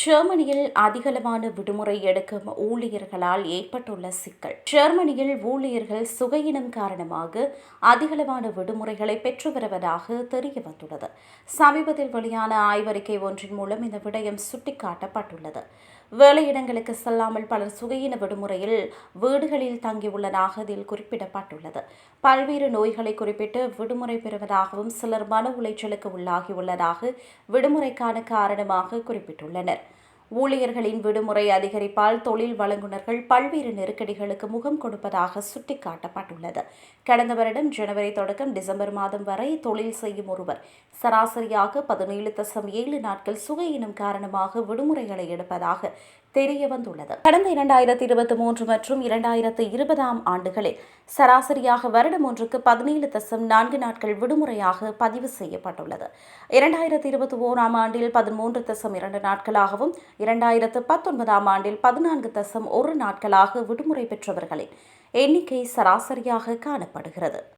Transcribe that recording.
ஜெர்மனியில் அதிகளவான விடுமுறை எடுக்கும் ஊழியர்களால் ஏற்பட்டுள்ள சிக்கல். ஜெர்மனியில் ஊழியர்கள் சுகையினம் காரணமாக அதிகளவான விடுமுறைகளை பெற்று வருவதாக தெரிய வந்துள்ளது சமீபத்தில் வெளியான ஆய்வறிக்கை ஒன்றின் மூலம் இந்த விடயம் சுட்டிக்காட்டப்பட்டுள்ளது. வேலையிடங்களுக்கு செல்லாமல் பலர் சுகையின விடுமுறையில் வீடுகளில் தங்கியுள்ளதாக அதில் குறிப்பிடப்பட்டுள்ளது. பல்வேறு நோய்களை குறிப்பிட்டு விடுமுறை பெறுவதாகவும் சிலர் மன உளைச்சலுக்கு உள்ளாகியுள்ளதாக விடுமுறைக்கான காரணமாக குறிப்பிட்டுள்ளனர். ஊழியர்களின் விடுமுறை அதிகரிப்பால் தொழில் வழங்குநர்கள் பல்வேறு நெருக்கடிகளுக்கு முகம் கொடுப்பதாக சுட்டிக்காட்டப்பட்டுள்ளது. கடந்த வருடம் ஜனவரி தொடக்கம் டிசம்பர் மாதம் வரை தொழில் செய்யும் ஒருவர் சராசரியாக பதினேழு தசம் ஏழு நாட்கள் சுகையினம் காரணமாக விடுமுறைகளை எடுப்பதாக தெரிய வந்துள்ளது கடந்த இரண்டாயிரத்தி இருபத்தி மூன்று மற்றும் இரண்டாயிரத்து இருபதாம் ஆண்டுகளில் சராசரியாக வருடம் ஒன்றுக்கு பதினேழு தசம் நான்கு நாட்கள் விடுமுறையாக பதிவு செய்யப்பட்டுள்ளது. இரண்டாயிரத்தி இருபத்தி ஓராம் ஆண்டில் பதிமூன்று தசம் இரண்டு நாட்களாகவும் இரண்டாயிரத்து பத்தொன்பதாம் ஆண்டில் பதினான்கு தசம் ஒரு நாட்களாக விடுமுறை பெற்றவர்களின் எண்ணிக்கை சராசரியாக காணப்படுகிறது.